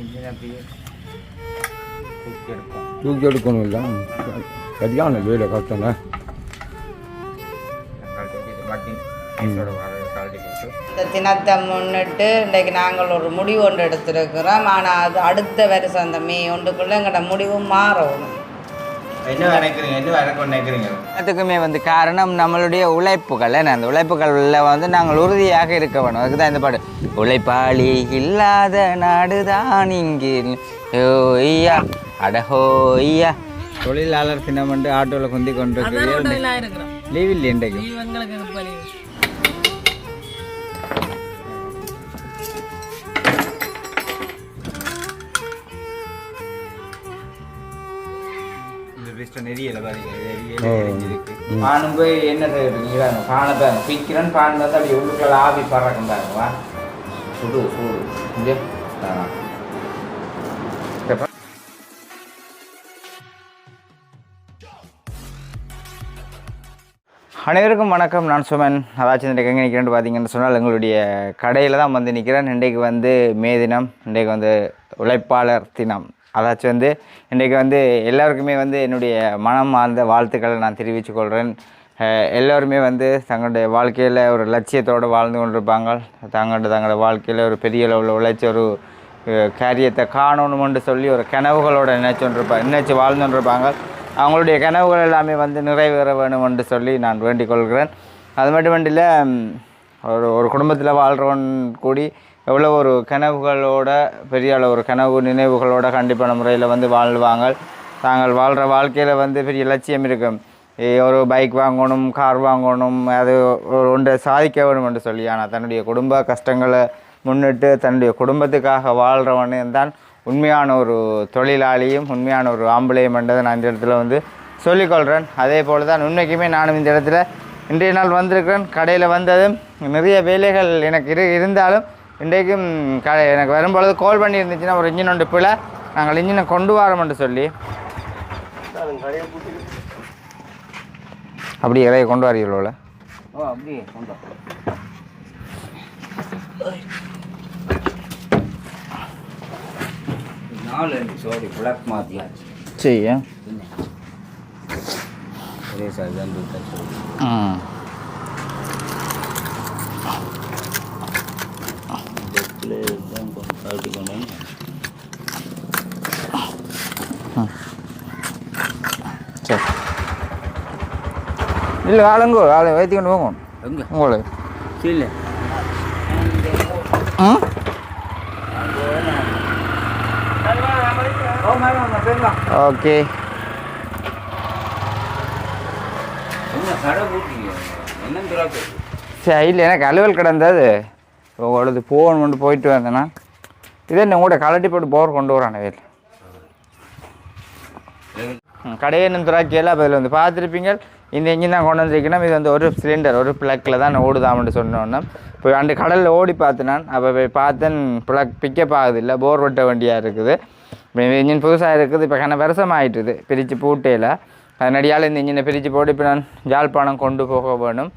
Engine அப்படியே தூக்கி எடுக்கும் தூக்கி எடுக்கணும் இல்லை சரியான வேலை கஷ்டங்க இந்த தினத்தை முன்னிட்டு இன்றைக்கு நாங்கள் ஒரு முடிவு ஒன்று எடுத்திருக்கிறோம். ஆனால் அது அடுத்த வருஷம் அந்த மே ஒன்றுக்குள்ளே எங்களோட முடிவும் மாறணும். என்ன நினைக்கிறீங்க? என்ன வரைக்கும் நினைக்கிறீங்க? எல்லாத்துக்குமே வந்து காரணம் நம்மளுடைய உழைப்புகள். என்ன? அந்த உழைப்புகளில் வந்து நாங்கள் உறுதியாக இருக்க வேணும். அதுக்கு தான் இந்த பாட்டு உழைப்பாளி இல்லாத நாடுதான் இங்கே. அடஹோய்யா தொழிலாளர் தினம் வந்து ஆட்டோவில் குந்தி கொண்டு லீவ் இல்லை இன்றைக்கு பாருங்க ஓ. இருக்கு பானும் போய் என்ன செய்யறீங்க பானை பாருங்க பிக்கிறன் பான் வந்து அப்படி உள்ளுக்குள்ள ஆவி பறக்கும் பாருங்க வா. சுடு சூடு. இங்கே. அனைவருக்கும் வணக்கம். நான் சுமன். அதாச்சும் இன்றைக்கு எங்கே நிற்கிறேன்னு பார்த்தீங்கன்னு சொன்னால் எங்களுடைய கடையில் தான் வந்து நிற்கிறேன். இன்றைக்கு வந்து மே தினம். இன்றைக்கு வந்து உழைப்பாளர் தினம். அதாச்சும் வந்து இன்றைக்கு வந்து எல்லாருக்குமே வந்து என்னுடைய மனம் ஆழ்ந்த வாழ்த்துக்களை நான் தெரிவித்துக்கொள்கிறேன். எல்லோருமே வந்து தங்களுடைய வாழ்க்கையில் ஒரு லட்சியத்தோடு வாழ்ந்து கொண்டிருப்பாங்க. தங்களுடைய தங்களோட வாழ்க்கையில் ஒரு பெரிய அளவில் உழைச்சி ஒரு காரியத்தை காணணுமென்று சொல்லி ஒரு கனவுகளோடு நினைச்சு கொண்டிருப்பாங்க நினைச்சு வாழ்ந்து கொண்டிருப்பாங்க. அவங்களுடைய கனவுகள் எல்லாமே வந்து நிறைவேற வேணும் என்று சொல்லி நான் வேண்டிக் கொள்கிறேன். அது இல்லை ஒரு ஒரு குடும்பத்தில் வாழ்கிறவன் கூடி எவ்வளோ ஒரு கனவுகளோட பெரிய அளவு ஒரு கனவு நினைவுகளோட கண்டிப்பான முறையில் வந்து வாழ்வாங்க தாங்கள் வாழ்கிற வாழ்க்கையில் வந்து பெரிய லட்சியம் இருக்கும். ஒரு பைக் வாங்கணும் கார் வாங்கணும் அது ஒரு ஒன்றை சாதிக்க வேணும் என்று சொல்லி. ஆனால் தன்னுடைய குடும்ப கஷ்டங்களை முன்னிட்டு தன்னுடைய குடும்பத்துக்காக வாழ்கிறவன் தான் உண்மையான ஒரு தொழிலாளியும் உண்மையான ஒரு ஆம்பளையும் என்றதை நான் இந்த இடத்துல வந்து சொல்லிக்கொள்கிறேன் அதே போல் தான் உண்மைக்குமே நானும் இந்த இடத்துல இன்றைய நாள் வந்திருக்கிறேன். கடையில் வந்ததும் நிறைய வேலைகள் எனக்கு இரு இருந்தாலும் இன்றைக்கும் க எனக்கு வரும்பொழுது கால் பண்ணி இருந்துச்சுன்னா ஒரு இன்ஜின் ஒன்று பிழை. நாங்கள் இன்ஜினை கொண்டு வரோம்னு சொல்லி. அப்படி இறைய கொண்டு வரீங்களோல ஓ அப்படியே கொண்டு வா. நாலு அஞ்சு சோடி பிளாக் மாற்றியாச்சு சரி ஒரே சார் தான் சோடி ம் டெஸ்டில் தான் கழட்டி கொண்டு வந்து சரி இல்லை ஆளுங்கோ ஆளை வைத்தி கொண்டு போங்க. எங்கே? உங்களை. இல்லை ம் ஓகே. சரி இல்லை எனக்கு அலுவல் கிடந்தது உங்களது போகணும்னு போயிட்டு வந்தேன்னா இதே என்ன கூட கலட்டி போட்டு போர் கொண்டு வரானே வீட்டில் கடையை இன்னும் துறாக்கியெல்லாம் அப்போ இதில் வந்து பார்த்துருப்பீங்க இந்த இன்ஜின் தான் கொண்டு வந்திருக்கணும். இது வந்து ஒரு சிலிண்டர் ஒரு பிளக்கில் தான் ஓடுதாமன்னு சொன்னோன்னே. இப்போ அந்த கடலில் ஓடி பார்த்து நான் அப்போ போய் பார்த்தேன் ப்ளக் பிக்கப் ஆகுது இல்லை போர் வெட்ட வண்டியாக இருக்குது. இப்போ இந்த இன்ஜின் புதுசாக இருக்குது. இப்போ கன வருஷம் ஆயிட்டுது பிரித்து பூட்டையில் அதனடியால் இந்த இன்ஜினை பிரித்து போட்டு இப்போ நான் யாழ்ப்பாணம் கொண்டு போக வேணும்.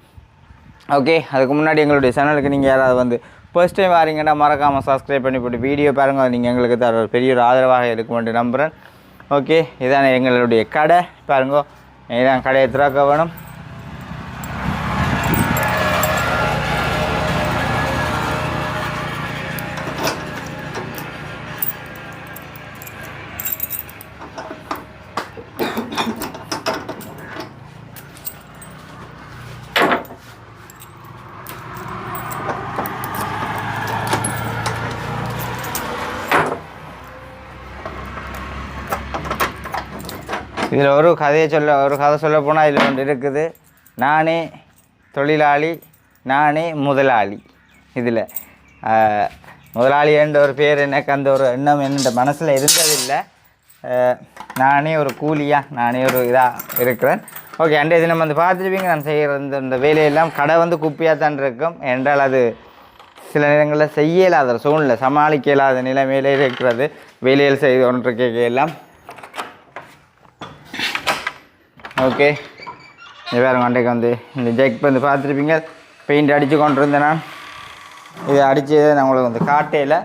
ஓகே அதுக்கு முன்னாடி எங்களுடைய சேனலுக்கு நீங்கள் யாராவது வந்து ஃபர்ஸ்ட் டைம் வரீங்கன்னா மறக்காமல் சப்ஸ்கிரைப் பண்ணி போட்டு வீடியோ பாருங்கள் நீங்கள் எங்களுக்கு தர ஒரு பெரிய ஒரு ஆதரவாக இருக்குமென்று நம்புகிறேன் ஓகே இதான எங்களுடைய கடை. பாருங்க இதான் கடையை திறக்க வேணும் இதில் ஒரு கதையை சொல்ல ஒரு கதை சொல்ல போனால் இதில் ஒன்று இருக்குது. நானே தொழிலாளி நானே முதலாளி. இதில் முதலாளி என்ற ஒரு பேர் எனக்கு அந்த ஒரு எண்ணம் என்ற மனசில் இருந்ததில்லை. நானே ஒரு கூலியாக நானே ஒரு இதாக இருக்கிறேன். ஓகே அண்டே இது நம்ம வந்து பார்த்துருப்பீங்க நான் செய்கிற இந்த இந்த வேலையெல்லாம் கடை வந்து குப்பையாக தான் இருக்கும். என்றால் அது சில நேரங்களில் செய்ய இயலாத சூழ்நிலை சமாளிக்க இயலாத நிலைமையிலே இருக்கிறது. வேலையில் செய்து கொண்டிருக்க எல்லாம் ஓகே. இது வேறு அன்றைக்கு வந்து இந்த ஜெக் வந்து பார்த்துருப்பீங்க. பெயிண்ட் அடித்து கொண்டு இருந்தேன் நான் இதை அடித்து நான் உங்களுக்கு வந்து காட்டையில்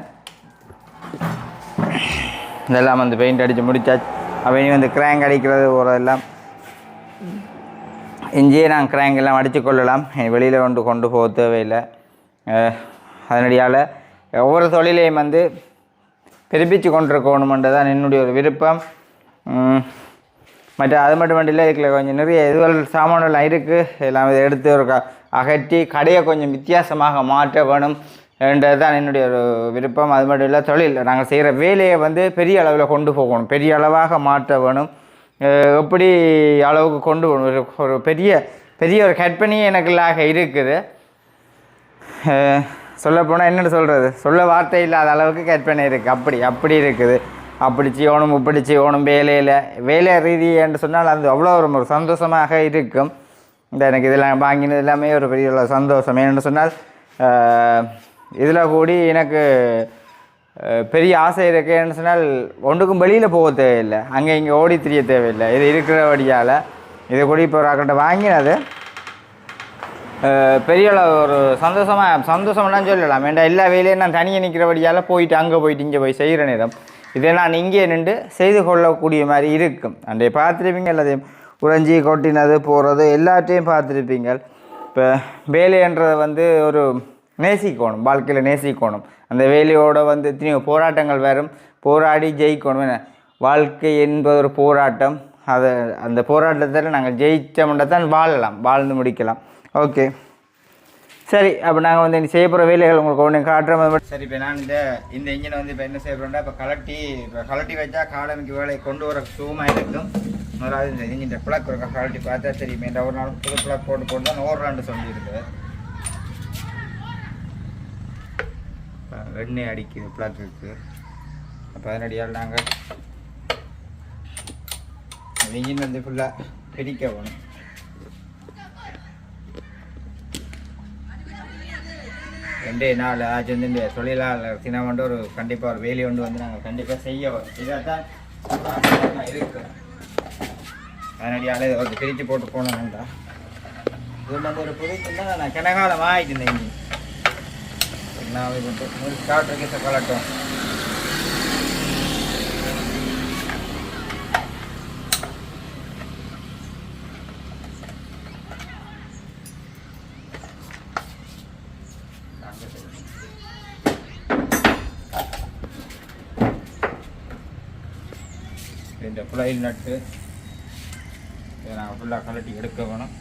இதெல்லாம் வந்து பெயிண்ட் அடித்து முடித்தாச்சு அப்போ இனி வந்து கிராங்க் அடிக்கிறது போகிறதெல்லாம் இஞ்சியே நான் கிராங்க் எல்லாம் அடித்து கொள்ளலாம். வெளியில் கொண்டு கொண்டு போக தேவையில்லை. அதனடியால் ஒவ்வொரு தொழிலையும் வந்து பிரிப்பிச்சு கொண்டிருக்கணுமென்று தான் என்னுடைய ஒரு விருப்பம். மற்ற அது மட்டும் இல்லை இதுல கொஞ்சம் நிறைய இதுகள் சாமான்கள் இருக்குது எல்லாம் இதை எடுத்து ஒரு க- அகற்றி கடையை கொஞ்சம் வித்தியாசமாக மாற்ற வேணும் என்றது தான் என்னுடைய ஒரு விருப்பம். அது மட்டும் இல்லை தொழில். நாங்கள் செய்கிற வேலையை வந்து பெரிய அளவில் கொண்டு போகணும். பெரிய அளவாக மாற்ற வேணும். எப்படி அளவுக்கு கொண்டு போகணும்? ஒரு ஒரு பெரிய பெரிய ஒரு கற்பனை எனக்குள்ளாக இருக்குது. சொல்லப்போனால் என்னென்னு சொல்கிறது சொல்ல வார்த்தை இல்லாத அளவுக்கு கற்பனை இருக்குது அப்படி அப்படி இருக்குது. அப்படி செய்யணும் இப்படி செய்யணும் வேலையில் வேலை ரீதி என்று சொன்னால் அது அவ்வளோ ஒரு ஒரு சந்தோஷமாக இருக்கும். இந்த எனக்கு இதெல்லாம் வாங்கினது எல்லாமே ஒரு பெரிய சந்தோஷம் ஏன்னு சொன்னால் இதில் கூடி எனக்கு பெரிய ஆசை இருக்கேன்னு சொன்னால் ஒன்றுக்கும் வெளியில் போக தேவையில்லை. அங்கே இங்கே ஓடி திரிய தேவையில்லை. இது இருக்கிறபடியால் இதை கூட இப்போ ஒரு அக்கிட்ட வாங்கினது. பெரிய அளவு ஒரு சந்தோஷமாக சந்தோஷம்லாம் சொல்லலாம். வேண்டாம் எல்லா வேலையும் நான் தனியாக நிற்கிறபடியால் போயிட்டு அங்கே போயிட்டு இங்கே போய் செய்கிற நேரம். இதை நான் இங்கே நின்று செய்து கொள்ளக்கூடிய மாதிரி இருக்கும். அன்றைய பார்த்துருப்பீங்க எல்லாத்தையும். உறைஞ்சி கொட்டினது போகிறது எல்லாத்தையும் பார்த்துருப்பீங்க. இப்போ வேலைன்றதை வந்து ஒரு நேசிக்கணும் வாழ்க்கையில் நேசிக்கணும். அந்த வேலையோடு வந்து எத்தனையோ போராட்டங்கள் வரும். போராடி ஜெயிக்கணும் என்ன? வாழ்க்கை என்பது ஒரு போராட்டம். அதை அந்த போராட்டத்தில் நாங்கள் ஜெயித்தோம்னா தான் வாழலாம் வாழ்ந்து முடிக்கலாம். ஓகே. சரி அப்போ நாங்கள் வந்து இனி செய்ய போகிற வேலைகள் உங்களுக்கு ஒன்று காட்டுற மாதிரி சரி இப்போ நான் இந்த இந்த இன்ஜினை வந்து இப்போ என்ன செய்ய போகிறேன்டா இப்போ கலட்டி இப்போ கலட்டி வச்சா காலமிக்கு வேலையை கொண்டு வர சுகமாக இருக்கும் முதலாவது இந்த இன்ஜின் பிளக் ஒரு கலட்டி பார்த்தா சரி இந்த ஒரு நாள் புது பிளக் போட்டு போட்டு தான் ஓடுறான்னு சொல்லியிருக்கு. எண்ணெய் அடிக்குது பிளக்குக்கு அப்போ அதனடியால் நாங்கள் இன்ஜின் வந்து ஃபுல்லாக பிரிக்க போகணும் ரெண்டே நாள் ஆச்சு வந்து இந்த தொழிலாளர் தினம் வந்து ஒரு கண்டிப்பாக ஒரு வேலையை ஒன்று வந்து நாங்கள் கண்டிப்பாக செய்ய வரோம். தான் இருக்கு. அதனடியால் இதை வந்து பிரித்து போட்டு போனோம்டா இது வந்து ஒரு புதுச்சுன்னா நான் கிணகாலம் ஆகிட்டு இருந்தேன் நான் இது ஸ்டார்ட் இருக்க கலட்டும் புலையில் நட்டு இதை நான் ஃபுல்லாக கலட்டி எடுக்க வேணும்.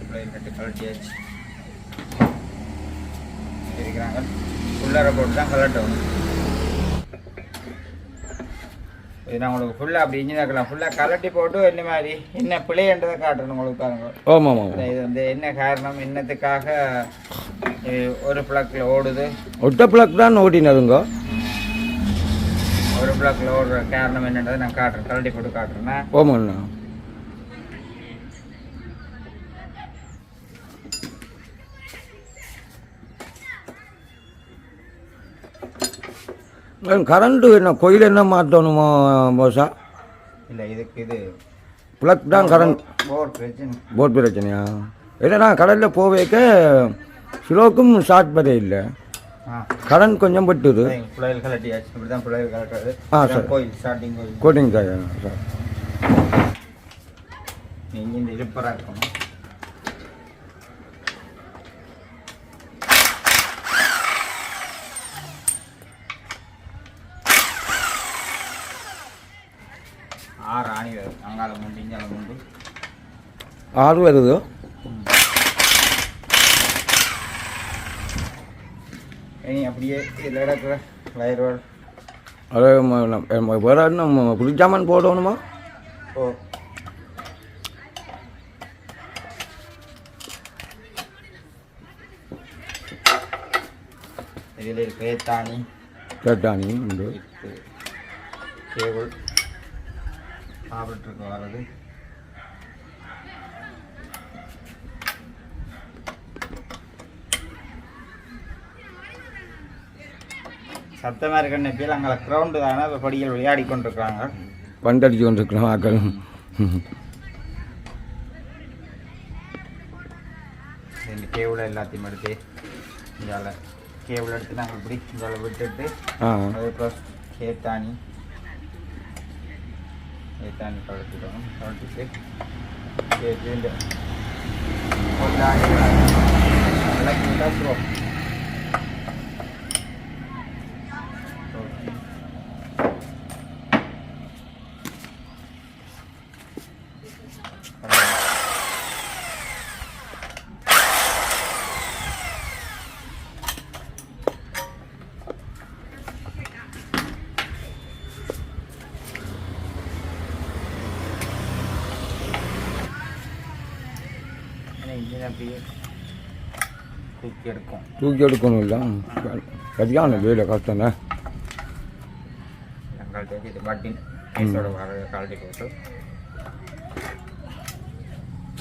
புலையில் நட்டு கலட்டியாச்சு இருக்கிறாங்க. உள்ளார போட்டு தான் கலட்டணும் இது நான் உங்களுக்கு ஃபுல்லாக அப்படி இன்ஜின் இருக்கலாம் ஃபுல்லாக கலட்டி போட்டு என்ன மாதிரி என்ன பிழைன்றதை காட்டணும் உங்களுக்கு பாருங்க. ஆமாம் ஆமாம். இது வந்து என்ன காரணம் என்னத்துக்காக ஒரு பிளக்கில் ஓடுது. ஒட்ட பிளக் தான் ஓட்டினதுங்க ஒரு பிளக்கில் ஓடுற காரணம் என்னன்றதை நான் காட்டுறேன். கலட்டி போட்டு காட்டுறேன்னா ஆமாண்ணா கரண்ட்டு என்ன கோயில் என்ன மாற்றணுமோ போசா இல்லை இதுக்கு இது. பிளக் தான் கரண்ட். போர் பிரச்சனை. போட் பிரச்சனையா? நான் கடலில் போவேக்க? ஸ்லோக்கும் ஷார்ட் பதே இல்லை கரண்ட் கொஞ்சம் பட்டுது. ஆ, சரி. Coating sir. சார் இந்த இருப்பராக இருக்கணும் ஆறு ஆணி வருது மூண்டு. ஆறு வருது இனி அப்படியே இதில் கிடக்குற வயரோடு அது நம்ம வேற என்ன குளிச்சாமன் போடணுமா? ஓ. இதில் இருக்க தாணி கேட்டானி உண்டு. கேபிள் சாப்பிட்ருக்கு வர்றது. சத்தமாக இருக்க நெப்பியில் அங்கே கிரவுண்டு தானே இப்போ படிகள் விளையாடி கொண்டிருக்கிறாங்க. பண்டடிச்சு கொண்டிருக்கிறோம் ஆக்கள். இந்த கேபிள் எல்லாத்தையும் எடுத்து இதால் கேபிள் எடுத்து நாங்கள் இப்படி இதால் விட்டுட்டு அதுக்கப்புறம் கேத்தானி கேத்தானி கழட்டிடுவோம் கழட்டிட்டு கேட்டு விளக்கி விட்டாச்சுருவோம் இன்ஜின் அப்படியே தூக்கி எடுக்கணும் இல்லை. சரியான வேலை கஷ்டம்ண்ணே கழட்டி போட்டு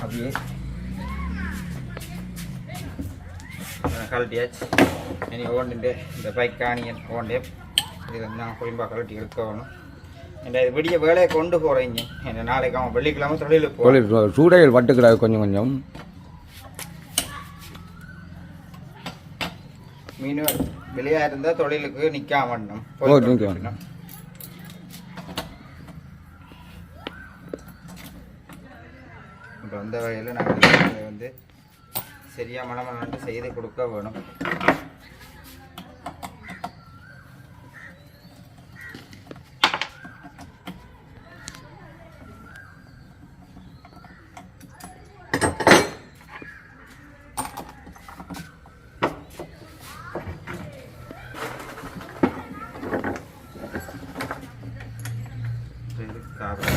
அப்படியே கழட்டியாச்சு இனி ஓண்டுட்டு இந்த பைக் காணியன் ஓண்டே இது வந்து நான் குடும்பம் கழட்டி எடுக்கணும் இந்த இது விடிய வேலையை கொண்டு போகிறீங்க நாளைக்கு அவன் வெள்ளிக்கிழமை தொழிலுக்கு சூடைகள் பட்டுக்கிறாரு கொஞ்சம் கொஞ்சம் மீன் வெளியா இருந்தால் தொழிலுக்கு நிற்காம நிக்க. இப்போ அந்த வகையில் நாங்கள் வந்து சரியாக மனமனட்டு செய்து கொடுக்க வேணும் இது காபி.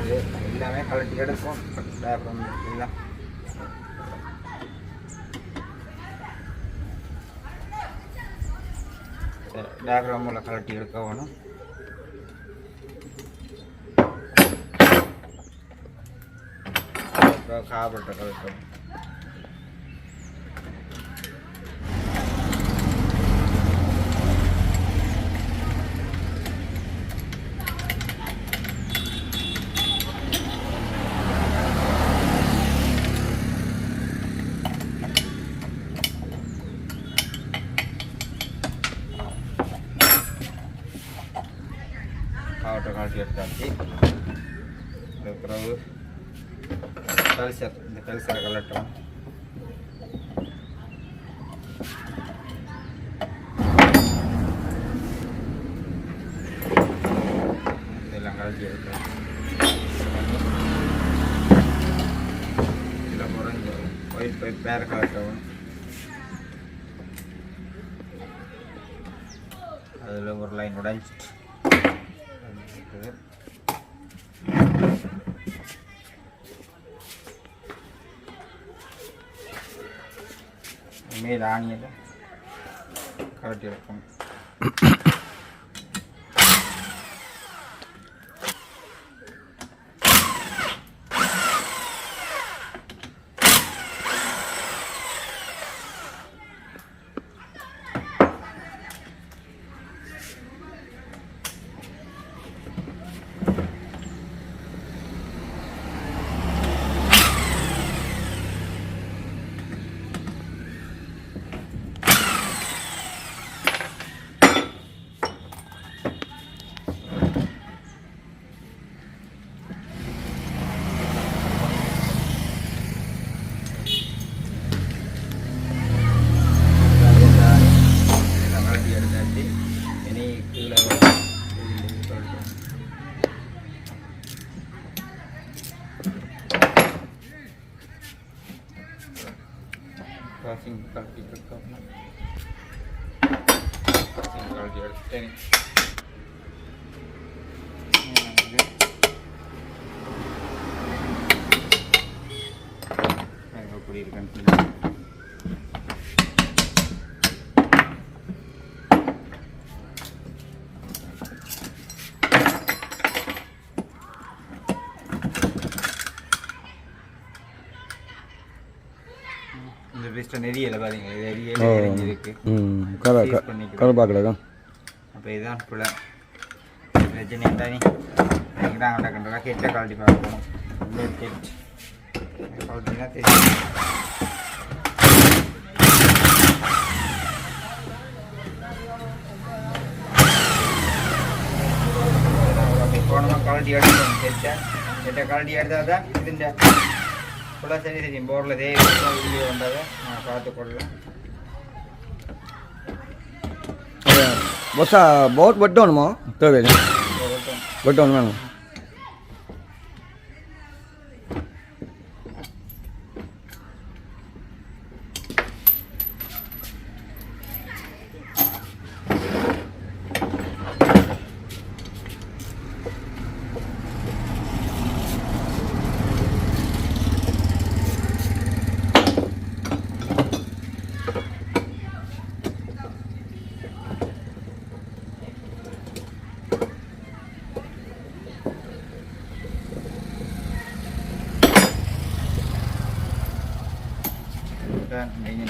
இது எல்லாமே கலட்டி எடுக்கும் அப்புறம் எல்லாம் டயக்ராம் மூலம் கலட்டி எடுக்க வேணும். காபட்டை கலட்டணும் காவட்டை காட்டி எடுத்தாச்சு அதுக்கு பிறகு கல்சர் இந்த கல்சரை கலட்டணும் இதெல்லாம் கலட்டி எடுக்கணும் இதில் குறைஞ்ச ஒயிட் பைப் பேர கலட்டணும் அதில் ஒரு லைன் உடைஞ்சிட்டு இருக்குது. மேல் ஆணியில் கலட்டி இருக்கும் இதெல்லாம் கலட்டி எடுத்தாச்சு இனி கீழே சொல்லிட்டு கிராசிங் கழட்டி எடுக்கணும் கிராசிங் கழட்டி எடுத்துட்டேன் எப்படி இருக்குன்னு இந்த பெஸ்ட்டை நெறியலை பாருங்க இது ஓ. எரியல எரிஞ்சிருக்கு. ம் கரை. கரை பார்க்கலக்கா அப்போ இதுதான் பிள்ளை பிரச்சனை தானே? நாங்கள் கண்டா கெட்ட கழட்டி பார்க்கணும் உள்ளே கெட் கழட்டினா தெரியும். போனோம் கழட்டி எடுக்கணும் கெட்ட கெட்ட கழட்டி எடுத்தால் தான் இதுண்ட. ஃபுல்லாக சரி தெரியும் போரில் தேவை வீடியோ வந்தால் நான் பார்த்து கொள்ளலாம் பொஸ்ஸா போட் வெட்டணுமா? தேவையில்லை. வெட்டணும். வேணும்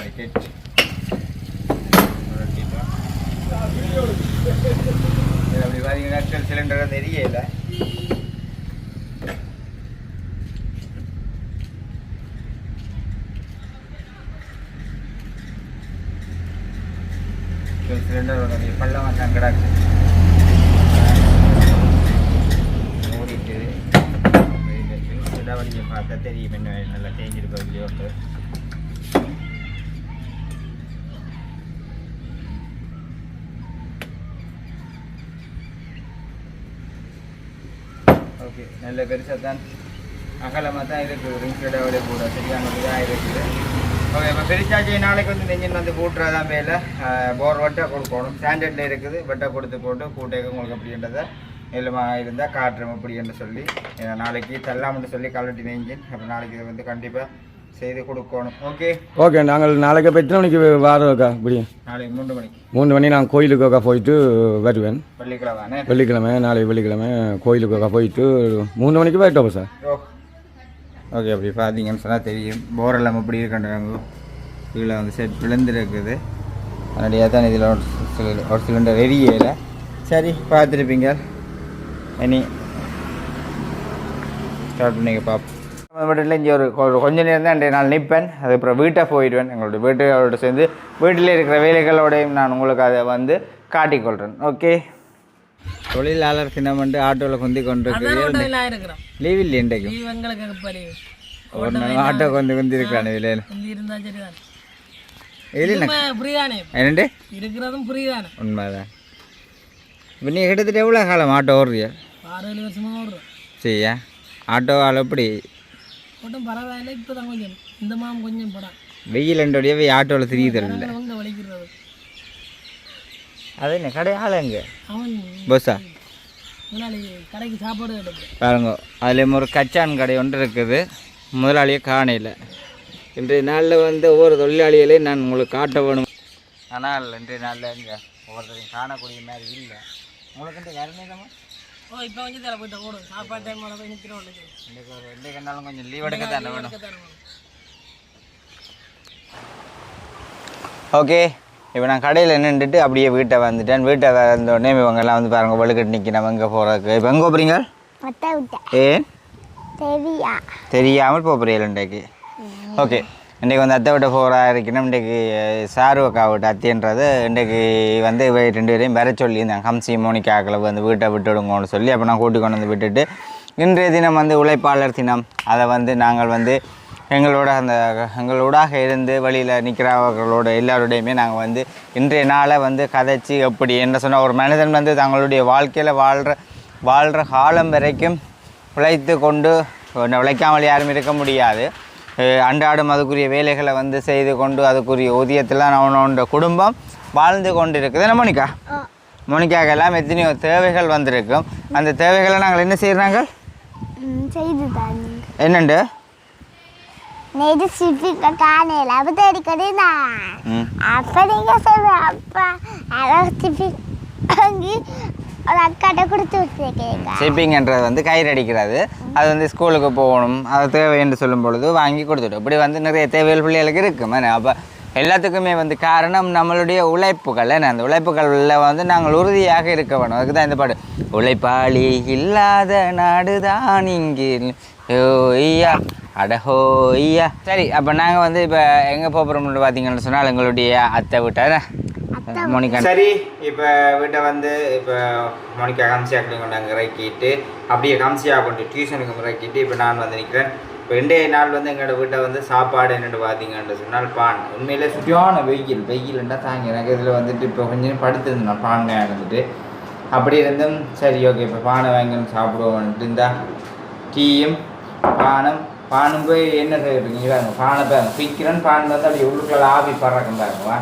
Dan ini naked. அப்படி பார்த்தீங்கன்னா ஆக்சுவல் சிலிண்டர் தெரியல சிலிண்டர் பள்ளம் ஓடிட்டு பார்த்தா தெரியும் என்ன நல்லா தேஞ்சிருக்கோம் இல்லையோட்டு இருக்குது நல்ல பெருசாக தான் அகலமாக தான் இருக்குது ரிங்ஸ் விட கூட. சரியான இதாக இருக்குது. ஓகே இப்போ பெருசாச்சு நாளைக்கு வந்து நெஞ்சின் வந்து கூட்டுறதான் மேலே போர் வட்டை கொடுக்கணும். ஸ்டாண்டர்டில் இருக்குது. வட்டை கொடுத்து போட்டு கூட்டைக்கு உங்களுக்கு அப்படின்றத இல்லமா இருந்தால் காட்டுறோம். அப்படின்னு சொல்லி நாளைக்கு தள்ளாமன்னு சொல்லி கலட்டி நெஞ்சின் அப்போ நாளைக்கு இதை வந்து கண்டிப்பாக செய்து கொடுக்கணும். ஓகே ஓகே நாங்கள் நாளைக்கு இப்போ எத்தனை மணிக்கு வாரோக்கா இப்படி. நாளைக்கு மூன்று மணிக்கு. மூணு மணி நான் கோயிலுக்கோக்கா போயிட்டு வருவேன். பள்ளிக்கிழமை வெள்ளிக்கிழமை நாளைக்கு வெள்ளிக்கிழமை கோயிலுக்கோக்கா போயிட்டு மூணு மணிக்கு போயிட்டோம் சார் ஓகே அப்படி பார்த்தீங்கன்னு சொன்னால் தெரியும். போரெல்லாம் எப்படி இருக்கின்றாங்க கீழே வந்து செட் விழுந்துருக்குது அதனுடைய தான் இதில் ஒரு சில ஒரு சிலிண்டர் எரியல சரி பார்த்துருப்பீங்க. இனி ஸ்டார்ட் பண்ணிக்க பார்ப்போம் மட்டும் இங்கே ஒரு கொ- கொஞ்ச நேரம் தான் அன்றைய நாள் நிற்பேன். அதுக்கப்புறம் வீட்டை போயிடுவேன். எங்களோட வீட்டுகளோட சேர்ந்து வீட்டில் இருக்கிற வேலைகளோடையும் நான் உங்களுக்கு அதை வந்து காட்டிக்கொள்கிறேன் ஓகே? தொழிலாளர் தினம் வந்து ஆட்டோவில் குந்தி கொண்டு அதான் ஓட்டலாம் இருக்கிறோம். லீவ் இல்லை இன்றைக்கு ஒரு நாள் ஆட்டோ கொண்டு குந்தி இருக்கிறான் விலையில் என்னண்டு? இருக்கிறதும் புரியுதானே? உண்மைதான். இப்போ நீ கிட்டத்தட்ட எவ்வளோ காலம் ஆட்டோ ஓடுறியா? ஆறு ஏழு வருஷமா ஓடுறோம். சரியா? ஆட்டோ ஆள் எப்படி? ஓட்டம் பரவாயில்ல இப்போ தான் கொஞ்சம். இந்த மாதம் கொஞ்சம் படம் வெயில் ரெண்டோடையவே ஆட்டோவில் திரியுதில்ல அவங்க வலிக்கிறது. அது என்ன கடை ஆள் எங்கே அவன் பஸ்ஸா கடைக்கு சாப்பாடு பாருங்க அதில் ஒரு கச்சான் கடை ஒன்று இருக்குது. முதலாளியை காணையில். இன்றைய நாளில் வந்து ஒவ்வொரு தொழிலாளிகளையும் நான் உங்களுக்கு காட்ட வேணும். ஆனால் இன்றைய நாளில் இங்கே ஒவ்வொருத்தரையும் காணக்கூடிய மாதிரி இல்லை. உங்களுக்கு கருணேதமா ஓ இப்போ கொஞ்சம் தர போயிட்டு ஓடும் சாப்பாடு டைம் போய் நிற்கிறோம் ஒரு இன்றைக்கு இருந்தாலும் கொஞ்சம் லீவ் எடுக்க தானே வேணும் ஓகே இப்போ நான் கடையில் நின்றுட்டு அப்படியே வீட்டை வந்துட்டேன். வீட்டை வந்த உடனே இவங்கெல்லாம் வந்து பாருங்க வலுக்கட்டு நிற்கிறோம் எங்கே போகிறதுக்கு இப்போ எங்கே போகிறீங்க ஏன்? தெரியா. தெரியாமல் போக போகிறீங்க இன்றைக்கு? ஓகே இன்றைக்கி வந்து அத்தை விட்ட போகிறா இருக்கணும். இன்றைக்கு சாரு அக்கா விட்ட அத்தின்றது இன்றைக்கு வந்து ரெண்டு பேரையும் வர சொல்லியிருந்தேன் ஹம்சி மோனிக்காக்களை வந்து வீட்டை விட்டுடுங்கன்னு சொல்லி அப்போ நான் கூட்டி கொண்டு வந்து விட்டுட்டு இன்றைய தினம் வந்து உழைப்பாளர் தினம். அதை வந்து நாங்கள் வந்து எங்களோட அந்த எங்களோடாக இருந்து வழியில் நிற்கிறவர்களோட எல்லாரோடையுமே நாங்கள் வந்து இன்றைய நாளை வந்து கதைச்சி எப்படி என்ன சொன்னால் ஒரு மனிதன் வந்து தங்களுடைய வாழ்க்கையில் வாழ்கிற வாழ்கிற காலம் வரைக்கும் உழைத்து கொண்டு உழைக்காமல் யாரும் இருக்க முடியாது. அன்றாடம் அதுக்குரிய வேலைகளை வந்து செய்து கொண்டு அதுக்குரிய ஊதியத்தில் அவனோட குடும்பம் வாழ்ந்து கொண்டு இருக்குது என்ன மோனிகா? மோனிகாக்கெல்லாம் எத்தனையோ தேவைகள் வந்திருக்கும். அந்த தேவைகளை நாங்கள் என்ன செய்கிறாங்க என்னண்டு? நேற்று சிப்பிக்க காணையில் அப்போ தேடிக்கடி தான். ம். அப்போ நீங்கள் சொல்ல அப்பா. அதான் சிப்பி ஒரு அக்காட்ட கொடுத்து வச்சுருக்கீங்க ஷிப்பிங்ன்றது வந்து கயிறு அடிக்கிறது அது வந்து ஸ்கூலுக்கு போகணும் அது தேவை என்று சொல்லும் பொழுது வாங்கி கொடுத்துட்டோம் இப்படி வந்து நிறைய தேவைகள் பிள்ளைகளுக்கு இருக்கும் அப்போ எல்லாத்துக்குமே வந்து காரணம் நம்மளுடைய உழைப்புகள். என்ன அந்த உழைப்புகளில் வந்து நாங்கள் உறுதியாக இருக்க வேணும். அதுக்கு தான் இந்த பாட்டு. உழைப்பாளி இல்லாத நாடுதான் இங்கே ஐயா அட சரி அப்போ நாங்கள் வந்து இப்போ எங்கே போகிறோம்னு பார்த்தீங்கன்னு சொன்னால் எங்களுடைய அத்தை விட்டார் மோனிகா சரி இப்போ வீட்டை வந்து இப்போ மோனிகா கம்சியாக்களையும் கொண்டு அங்கே இறக்கிட்டு அப்படியே கம்சியா கொண்டு டியூஷனுக்கு இறக்கிட்டு இப்போ நான் வந்து நிற்கிறேன் இப்போ இன்றைய நாள் வந்து எங்களோட வீட்டை வந்து சாப்பாடு என்னென்னு பார்த்தீங்கன்னு சொன்னால் பான். உண்மையிலே சுற்றியான வெயில். வெயில்ண்டா தாங்க எனக்கு இதில் வந்துட்டு இப்போ கொஞ்சம் படுத்திருந்தேன். பான் இருந்துட்டு அப்படி இருந்தும் சரி ஓகே இப்போ பானை வாங்கி வந்து சாப்பிடுவோம்ட்டு இருந்தா டீயும் பானம் பானும் போய் என்ன செய்யறீங்க? பானை பாருங்க பிக்கிறேன் பான் வந்து அப்படி உள்ளுக்குள்ள ஆவி பறக்கும் பாருங்க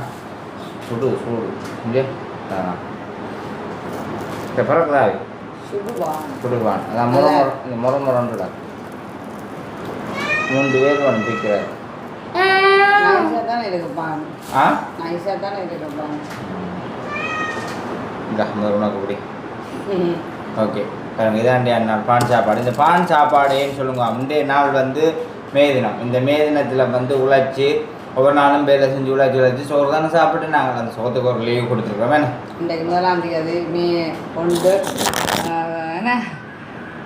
சுடு சூடு இங்கே இந்த பறக்குதா ஆவி சுடுவான் அதான் முறை இந்த முறை முறைன்றா மூன்று பேர் ஒன்று பிக்கிறார் நைஸாக தானே இருக்குப்பான் ஆ நைஸாக தானே இருக்குப்பான் இந்த இந்த உனக்கு இப்படி ஓகே இதாண்டி அண்ணா பான் சாப்பாடு இந்த பான் சாப்பாடு ஏன்னு சொல்லுங்க முந்தைய நாள் வந்து மே தினம் இந்த மே தினத்தில் வந்து உழைச்சி ஒவ்வொரு நாளும் வேலை செஞ்சு உழைச்சி உழைச்சி சோறு தானே சாப்பிட்டு நாங்கள் அந்த சோத்துக்கு ஒரு லீவ் கொடுத்துருக்கோம். வேணும் இன்றைக்கு முதலாம் தேதி மே ஒன்று ஆஹ், என்ன?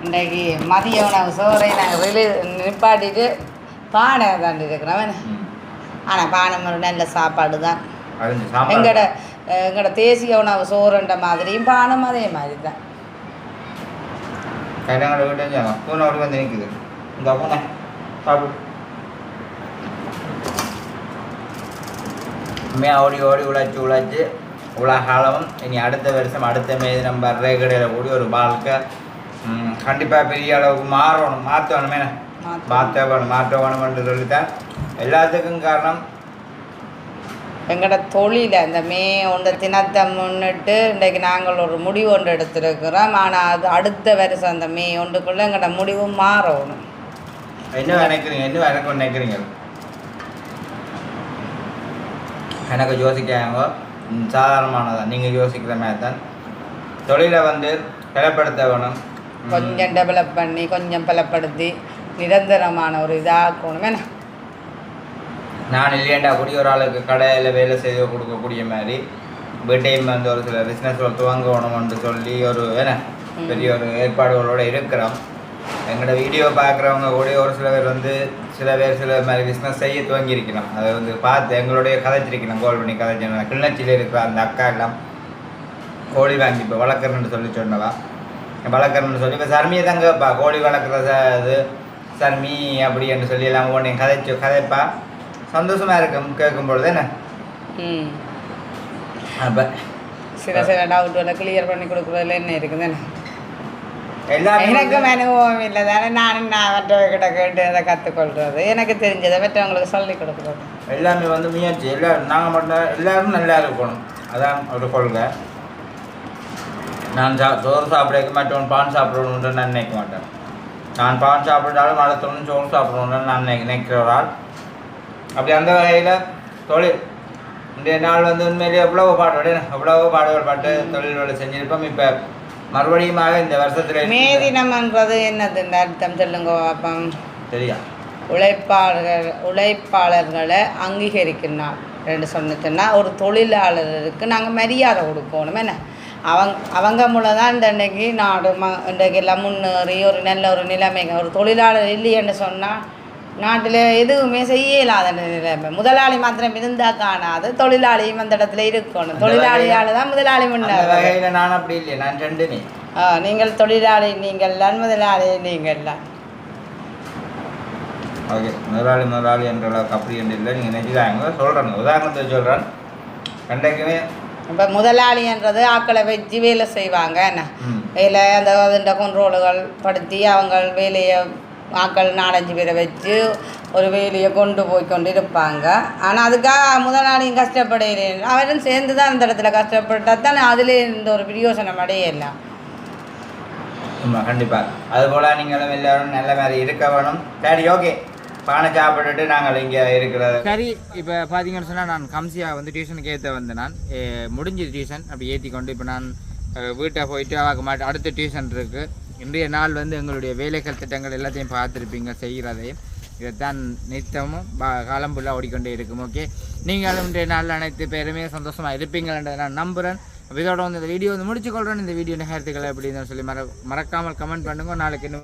இன்றைக்கு மதிய உணவு சோறை நாங்கள் ரிலீ நிப்பாட்டிட்டு பானை தாண்டி இருக்கிறோம். என்ன? ஆனால் பானை ஒரு நல்ல சாப்பாடு தான். எங்களோட எங்களோட தேசிய உணவு சோறுன்ற மாதிரியும் பானம் அதே மாதிரி தான். கைடங்களோட வீட்டு பூனை வந்து நிற்குது இந்த பூனை சாப்பிடு. உண்மையாக ஓடி ஓடி உழைச்சி உழைச்சி உலகாலமும் இனி அடுத்த வருஷம் அடுத்த மேது நம்ம ரேகடையில் கூடி ஒரு வாழ்க்கை கண்டிப்பாக பெரிய அளவுக்கு மாறணும் மாற்றணுமே. மாற்ற வேணும் மாற்ற வேணும்னு சொல்லித்தான். எல்லாத்துக்கும் காரணம்? எங்களோட தொழில இந்த மே ஒன்று தினத்தை முன்னிட்டு இன்றைக்கு நாங்கள் ஒரு முடிவு ஒன்று எடுத்திருக்கிறோம். ஆனால் அது அடுத்த வருஷம் அந்த மே ஒன்றுக்குள்ளே எங்களோட முடிவு மாறணும். என்ன நினைக்கிறீங்க? என்ன நினைக்கிறீங்க? எனக்கு யோசிக்காங்க. சாதாரணமானதான் நீங்கள் யோசிக்கிற மாதிரி தான் தொழிலை வந்து பலப்படுத்த வேணும் கொஞ்சம் டெவலப் பண்ணி கொஞ்சம் பலப்படுத்தி நிரந்தரமான ஒரு இதாக்கணும் என்ன நான். இல்லையாண்டா கூடிய ஒரு ஆளுக்கு கடையில் வேலை செய்து கொடுக்கக்கூடிய மாதிரி வீட்டையும் வந்து ஒரு சில பிஸ்னஸ் துவங்கணும்னு சொல்லி ஒரு என்ன பெரிய ஒரு ஏற்பாடுகளோட இருக்கிறோம். எங்களோட வீடியோ பார்க்குறவங்க கூட ஒரு சில பேர் வந்து சில பேர் சில மாதிரி பிஸ்னஸ் செய்ய துவங்கியிருக்கணும். அதை வந்து பார்த்து எங்களுடைய கதைச்சிருக்கணும் கோல் பண்ணி கதைச்சிருந்தேன் கிளிநொச்சியில் இருக்கிற அந்த அக்கா எல்லாம் கோழி வாங்கி இப்போ வளர்க்குறேன்னு சொல்லி சொன்னவா. வளர்க்குறேன்னு சொல்லி இப்போ சர்மியை தாங்க கேட்பா. கோழி வளர்க்குற இது சர்மி அப்படி என்று சொல்லி எல்லாம் ஒன்று கதைச்சு கதைப்பா. சந்தோஷமா இருக்கும் கேட்கும் பொழுது என்ன? ம். அப்போ சில சில டவுட்டுகளை கிளியர் பண்ணி கொடுக்குறதுல என்ன இருக்குது எல்லாமே எனக்கும் அனுபவம் இல்லை தானே நானும் நான் மற்றவர்கிட்ட கேட்டு அதை கற்றுக்கொள்கிறது எனக்கு தெரிஞ்சதை மற்றவங்களுக்கு சொல்லி கொடுக்குறது. எல்லாமே வந்து முயற்சி. எல்லாரும் நாங்கள் மட்டும் எல்லாரும் நல்லா இருக்கணும். அதான் ஒரு கொள்கை. நான் சா சோறு சாப்பிடக்க மற்றவன் பான் சாப்பிடணுன்ற நான் நினைக்க மாட்டேன். நான் பான் சாப்பிட்டாலும் அடுத்தவனும் சோறு சாப்பிடணுன்னு நான் நினை நினைக்கிற ஒரு ஆள். அப்படி அந்த வகையில் தொழில். இன்றைய நாள் வந்து உண்மையிலேயே எவ்வளவோ பாடுபடு எவ்வளவோ பாடுபடு பாட்டு தொழில் வேலை செஞ்சிருப்போம். இப்போ மறுபடியுமாக இந்த வருஷத்தில் மே தினம்ன்றது என்னதுன்னு அர்த்தம் சொல்லுங்க அப்பம் தெரியா? உழைப்பாளர்கள் உழைப்பாளர்களை அங்கீகரிக்கும் நாள் ரெண்டு சொன்னதுன்னா ஒரு தொழிலாளருக்கு நாங்கள் மரியாதை கொடுக்கணும் என்ன? அவங்க அவங்க மூலம் தான் இந்த இன்றைக்கி நாடு ம இன்றைக்கு எல்லாம் முன்னேறி ஒரு நல்ல ஒரு நிலைமைங்க ஒரு தொழிலாளர் இல்லைன்னு சொன்னால் நாட்டில் எதுவுமே செய்ய இல்லாத நிலைமை முதலாளி மாத்திரம் இருந்தால் காணாது. தொழிலாளியும் அந்த இடத்துல இருக்கணும். தொழிலாளியால் தான் முதலாளி வகையில் நான் அப்படி இல்லை நான் ரெண்டு நீ ஆ, நீங்கள் தொழிலாளி நீங்கள்லாம் முதலாளி நீங்கள்லாம் ஓகே முதலாளி முதலாளி என்ற அளவுக்கு அப்படி என்று இல்லை. நீங்கள் நினைச்சாங்க சொல்கிறேன் உதாரணத்தை சொல்கிறேன் ரெண்டைக்குமே இப்போ முதலாளின்றது ஆக்களை வச்சு வேலை செய்வாங்க என்ன. வேலை அந்த அதுண்ட கொண்ட்ரோலுகள் படுத்தி அவங்க வேலையை ஆக்கள் நாலஞ்சு பேரை வச்சு ஒரு வேலையை கொண்டு போய் கொண்டு இருப்பாங்க ஆனால் அதுக்காக முதலாளியும் கஷ்டப்படுகிறேன் அவரும் சேர்ந்து தான் அந்த இடத்துல கஷ்டப்பட்டா தானே அதிலே இந்த ஒரு பிரயோசனம் அடையலாம் ஆமாம் கண்டிப்பாக அதுபோல் நீங்களும் எல்லாரும் நல்ல மாதிரி இருக்க வேணும். சரி ஓகே. பானை சாப்பிட்டுட்டு நாங்கள் இங்கே இருக்கிறத. சரி இப்போ பார்த்தீங்கன்னு சொன்னால் நான் கம்சியா வந்து டியூஷனுக்கு ஏற்ற வந்தேன் நான் ஏ, முடிஞ்சது டியூஷன் அப்படி ஏற்றி கொண்டு இப்போ நான் வீட்டை போயிட்டு அவங்க மாட்டு அடுத்த டியூஷன் இருக்குது இன்றைய நாள் வந்து எங்களுடைய வேலைகள் திட்டங்கள் எல்லாத்தையும் பார்த்துருப்பீங்க செய்கிறதையும் இதைத்தான் நித்தமும் பா- காலம் ஃபுல்லாக ஓடிக்கொண்டே இருக்கும் ஓகே? நீங்களும் இன்றைய நாளில் அனைத்து பேருமே சந்தோஷமாக இருப்பீங்கன்றதை நான் நம்புகிறேன் இதோட வந்து இந்த வீடியோ வந்து முடிச்சுக்கொள்கிறேன் இந்த வீடியோ நிகழ்த்துக்களை அப்படின்னு சொல்லி மற மறக்காமல் கமெண்ட் பண்ணுங்க. நாளைக்கு இன்னும்